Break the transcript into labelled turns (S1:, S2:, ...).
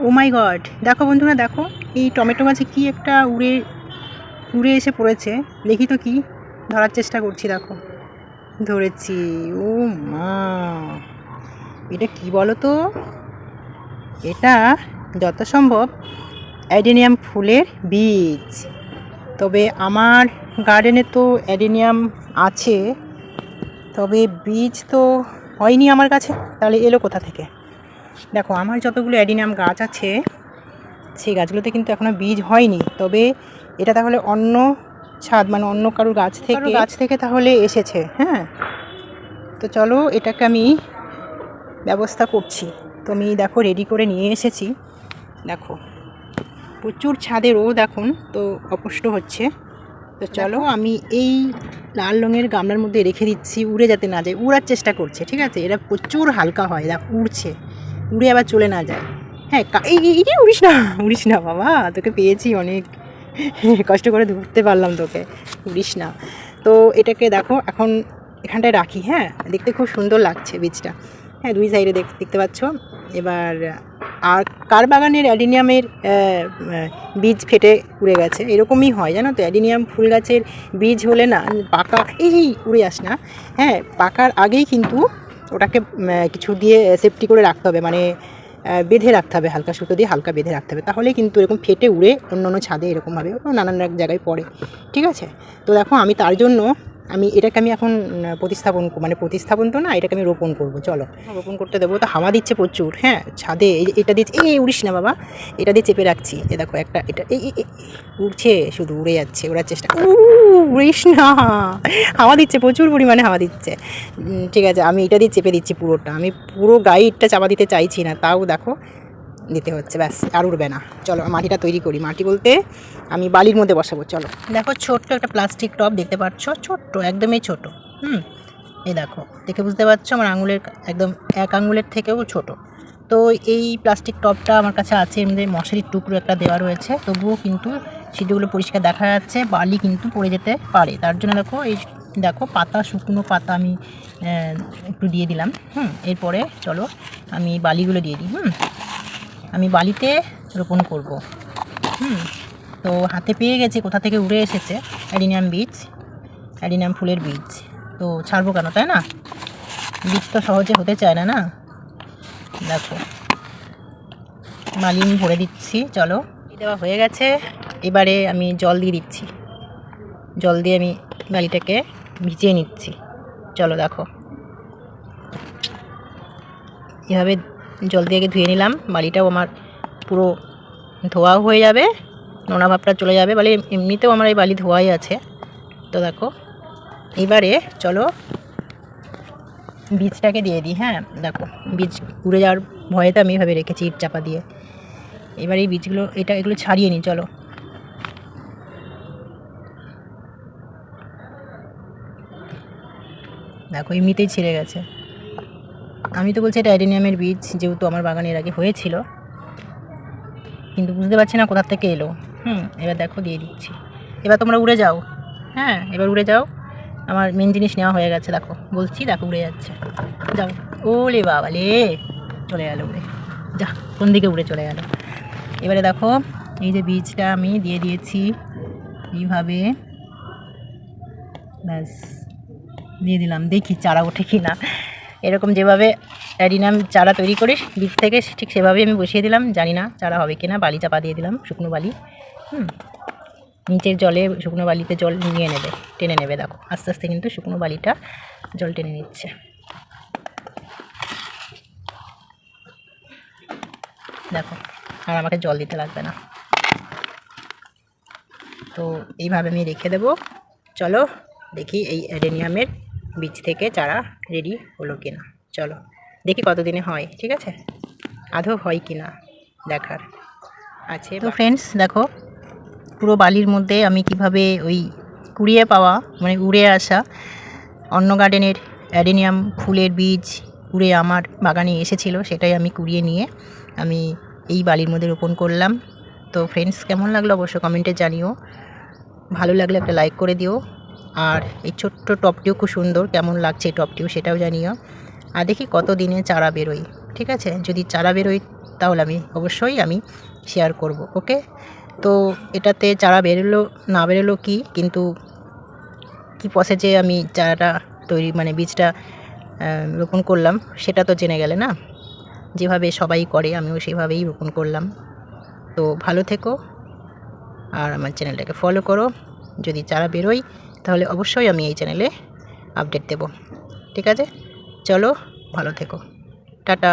S1: ও মাই god দেখো বন্ধুরা, দেখো, এই টমেটো গাছে কি একটা উড়ে উড়ে এসে পড়েছে। দেখি তো কি ধরার চেষ্টা করছি, দেখো। ধরেছি। ও মা। এটা কি বলো তো এটা যত সম্ভব অ্যাডেনিয়াম ফুলের বীজ। তবে আমার গার্ডেনে তো অ্যাডেনিয়াম আছে, তবে বীজ তো হয়নি আমার কাছে। তাহলে এলো কোথা থেকে? দেখো আমার যতগুলো অ্যাডিনাম গাছ আছে সেই গাছগুলোতে কিন্তু এখনও বীজ হয়নি। তবে এটা তাহলে অন্য ছাদ মানে অন্য কারোর গাছ থেকে গাছ থেকে তাহলে এসেছে হ্যাঁ। তো চলো এটাকে আমি ব্যবস্থা করছি। তো আমি দেখো রেডি করে নিয়ে এসেছি। দেখো প্রচুর ছাদে রোদ এখন তো অপুষ্ট হচ্ছে। তো চলো আমি এই লাল রঙের গামলার মধ্যে রেখে দিচ্ছি উড়ে যাতে না যায় উড়ার চেষ্টা করছে ঠিক আছে? এরা প্রচুর হালকা হয় দেখ উড়ছে। উড়ে আবার চলে না যায়। হ্যাঁ কা- এই এই- এই উড়িস না উড়িস না বাবা তোকে পেয়েছি অনেক। কষ্ট করে ধরতে পারলাম তোকে উড়িস না তো এটাকে দেখো এখন এখানটায় রাখি হ্যাঁ? দেখতে খুব সুন্দর লাগছে বীজটা হ্যাঁ দুই সাইডে দেখ দেখতে পাচ্ছ। এবার আর কার বাগানের অ্যাডিনিয়ামের বীজ ফেটে উড়ে গেছে? এরকমই হয় জানো তো? অ্যাডিনিয়াম ফুল গাছের বীজ হলে না পাকা এই, উড়ে আস না। হ্যাঁ পাকার আগেই কিন্তু ওটাকে কিছু দিয়ে সেফটি করে রাখতে হবে মানে বেঁধে রাখতে হবে, হালকা সুতো দিয়ে হালকা বেঁধে রাখতে হবে। তাহলে কিন্তু এরকম ফেটে উড়ে অন্য অন্য ছাদে এরকমভাবে নানান এক জায়গায় পড়ে। ঠিক আছে? তো দেখো, আমি তার জন্য আমি, এটাকে আমি এখন প্রতিস্থাপন মানে প্রতিস্থাপন তো না, এটাকে আমি রোপণ করব, চলো। রোপণ করতে দেবো, তো হাওয়া দিচ্ছে প্রচুর হ্যাঁ ছাদে এটা দিয়ে, এই উড়িস না বাবা, এটা দিয়ে চেপে রাখছি, এ দেখো একটা, এটা, এই উড়ছে, শুধু উড়ে যাচ্ছে, ওড়ার চেষ্টা উড়িস না, হাওয়া দিচ্ছে, প্রচুর পরিমাণে হাওয়া দিচ্ছে। ঠিক আছে, আমি এটা দিয়ে চেপে দিচ্ছি পুরোটা, আমি পুরো গাইডটা চাপা দিতে চাইছি না, তাও দেখো দিতে হচ্ছে, ব্যাস, আর উঠবে না। চলো, মাটিটা তৈরি করি। মাটি বলতে আমি বালির মধ্যে বসাবো, চলো। দেখো, ছোট্ট একটা প্লাস্টিক টব দেখতে পাচ্ছ, ছোট্ট, একদমই ছোট, হুম? এই দেখো, দেখে বুঝতে পারছ আমার আঙুলের, একদম এক আঙুলের থেকেও ছোট। তো এই প্লাস্টিক টবটা আমার কাছে আছে, এমনি মশারির টুকরো একটা দেওয়া রয়েছে। তবুও কিন্তু সিঁড়িগুলো পরিষ্কার দেখা যাচ্ছে, বালি কিন্তু পড়ে যেতে পারে। তার জন্য দেখো, এই দেখো, পাতা, শুকনো পাতা আমি একটু দিয়ে দিলাম, হুম? এরপরে চলো, আমি বালিগুলো দিয়ে দিই, হুম? আমি বালিতে রোপণ করব। হুম, তো হাতে পেয়ে গেছি, কোথা থেকে উড়ে এসেছে? অ্যাডিনিয়াম বীজ, অ্যাডিনিয়াম ফুলের বীজ। তো ছাড়বো কেন, তাই না? বীজ তো সহজে হতে চায় না না? দেখো, মালিন ভরে দিচ্ছি, চলো। দেওয়া হয়ে গেছে, এবারে আমি জল দিয়ে দিচ্ছি। জল দিয়ে আমি বালিটাকে ভিজিয়ে নিচ্ছি। চলো দেখো এভাবে জল দিয়ে ধুয়ে নিলাম। বালিটাও আমার পুরো ধোয়াও হয়ে যাবে, নোনা ভাবটা চলে যাবে। বালি এমনিতেও আমার এই বালি ধোয়াই আছে। তো দেখো, এবারে চলো বীজটাকে দিয়ে দিই হ্যাঁ? দেখো, বীজ উড়ে যাওয়ার ভয়েতে আমি এভাবে রেখেছি ইট চাপা দিয়ে। এবার এই বীজগুলো, এটা, এগুলো ছাড়িয়ে নিই, চলো। দেখো, এমনিতেই ছিঁড়ে গেছে। আমি তো বলছি এটা অ্যাডেনিয়ামের বীজ, যেহেতু আমার বাগানে এর আগে হয়েছিল। কিন্তু বুঝতে পারছি না কোথা থেকে এলো। হুম, এবার দেখো, দিয়ে দিচ্ছি। এবার তোমরা উড়ে যাও। হ্যাঁ এবার উড়ে যাও। আমার মেন জিনিস নেওয়া হয়ে গেছে, দেখো। বলছি, দেখো, উড়ে যাচ্ছে। যাও। ওলে বাবা লে। চলে গেল উড়ে। যা, কোন দিকে উড়ে চলে গেল। এবারে দেখো, এই যে বীজটা আমি দিয়ে দিয়েছি। এইভাবে। ব্যাস। দিয়ে দিলাম। দেখি চারা ওঠে কি না এরকম যেভাবে অ্যাডিনাম চারা তৈরি করিস, বীজ থেকে ঠিক সেভাবেই আমি বসিয়ে দিলাম। জানি না চারা হবে কি না বালি চাপা দিয়ে দিলাম, শুকনো বালি। হুম। নিচের জলে শুকনো বালিতে জল নিয়ে নেবে, টেনে নেবে, দেখো। আস্তে আস্তে কিন্তু শুকনো বালিটা জল টেনে নিচ্ছে। দেখো, আর আমাকে জল দিতে লাগবে না। তো এইভাবে আমি রেখে দেবো। চলো দেখি এই অ্যাডেনিয়ামের বীজ থেকে চারা রেডি হলো কিনা। চলো দেখি কতদিনে হয় ঠিক আছে? আদৌ হয় কি না দেখার। আছে তো ফ্রেন্ডস দেখো পুরো বালির মধ্যে আমি কীভাবে ওই কুড়িয়ে পাওয়া মানে উড়ে আসা অন্য গার্ডেনের অ্যাডেনিয়াম ফুলের বীজ উড়ে আমার বাগানে এসেছিল সেটাই আমি কুড়িয়ে নিয়ে আমি এই বালির মধ্যে রোপণ করলাম। তো ফ্রেন্ডস কেমন লাগল অবশ্য কমেন্টে জানিও। ভালো লাগলে একটা লাইক করে দিও। আর এই ছোট্ট টপটিও খুব সুন্দর, কেমন লাগছে এই টপটিও সেটাও জানিও। আর দেখি কত দিনে চারা বেরোয়, ঠিক আছে? যদি চারা বেরোয় তাহলে আমি অবশ্যই আমি শেয়ার করব ওকে তো এটাতে চারা বেরোলো, না বেরোলো কি? কিন্তু কী প্রসেসে আমি চারাটা তৈরি মানে বীজটা রোপণ করলাম সেটা তো জেনে গেলে না? যেভাবে সবাই করে আমিও সেভাবেই রোপণ করলাম। তো ভালো থেকো, আর আমার চ্যানেলটাকে ফলো করো। যদি চারা বেরোয় তাহলে অবশ্যই আমি এই চ্যানেলে আপডেট দেব। ঠিক আছে? চলো ভালো থেকো। টাটা।